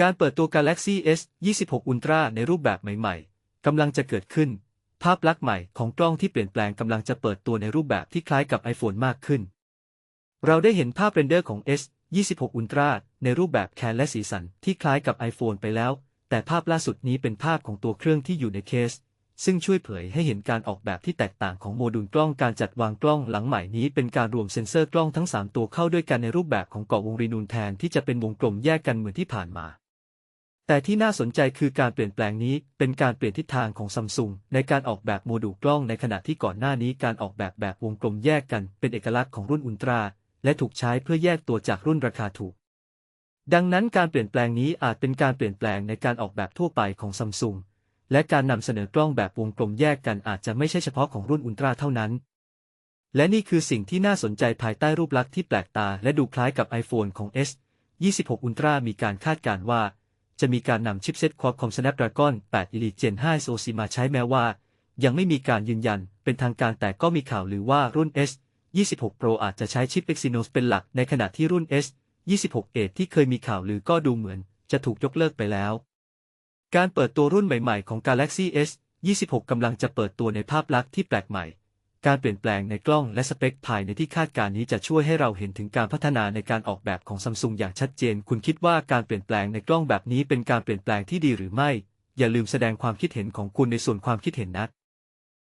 การเปิดตัว Galaxy S 26 Ultra ในรูปแบบใหม่ๆ กำลังจะเกิดขึ้น ภาพลักษณ์ใหม่ของกล้องที่เปลี่ยนแปลงกำลังจะเปิดตัวในรูปแบบที่คล้ายกับ iPhone มากขึ้น เราได้เห็นภาพเรนเดอร์ของ S 26 Ultra ในรูปแบบแคนและสีสันที่คล้ายกับ iPhone ไปแล้ว แต่ภาพล่าสุดนี้เป็นภาพของตัวเครื่องที่อยู่ในเคส ซึ่งช่วยเผยให้เห็นการออกแบบที่แตกต่างของโมดูลกล้องการจัดวางกล้องหลังใหม่นี้เป็นการรวมเซ็นเซอร์กล้องทั้ง 3 ตัวเข้าด้วยกันในรูปแบบของเกาะวงรีนูนแทนที่จะเป็นวงกลมแยกกันเหมือนที่ผ่านมา แต่ที่น่าสนใจคือการเปลี่ยนแปลงนี้เป็นการเปลี่ยนทิศทางของซัมซุงในการออกแบบโมดูลกล้องในขณะที่ก่อนหน้านี้การออกแบบแบบวงกลมแยกกันเป็นเอกลักษณ์ของรุ่นอุลตร้าและถูกใช้เพื่อแยกตัวจากรุ่นราคาถูก ดังนั้นการเปลี่ยนแปลงนี้อาจเป็นการเปลี่ยนแปลงในการออกแบบทั่วไปของซัมซุงและการนำเสนอกล้องแบบวงกลมแยกกันอาจจะไม่ใช่เฉพาะของรุ่นอุลตร้าเท่านั้น และนี่คือสิ่งที่น่าสนใจภายใต้รูปลักษณ์ที่แปลกตา และดูคล้ายกับ iPhone ของ S 26 Ultra มีการคาดการณ์ว่า จะมีการนำชิปเซ็ต Qualcomm Snapdragon 8 Elite Gen 5 SoC มาใช้แม้ว่า ยังไม่มีการยืนยันเป็นทางการแต่ก็มีข่าวหรือว่ารุ่น S 26 Pro อาจจะใช้ชิป Exynos เป็นหลักในขณะที่รุ่น S 26 Edge ที่เคยมีข่าวหรือก็ดูเหมือนจะถูกยกเลิกไปแล้ว การเปิดตัวรุ่นใหม่ๆของ Galaxy S 26 กำลังจะเปิดตัวในภาพลักษณ์ที่แปลกใหม่ การเปลี่ยนแปลงในกล้องและสเปคภายในที่คาดการณ์นี้จะช่วยให้เราเห็นถึงการพัฒนาในการออกแบบของซัมซุงอย่างชัดเจน คุณคิดว่าการเปลี่ยนแปลงในกล้องแบบนี้เป็นการเปลี่ยนแปลงที่ดีหรือไม่ อย่าลืมแสดงความคิดเห็นของคุณในส่วนความคิดเห็นนะ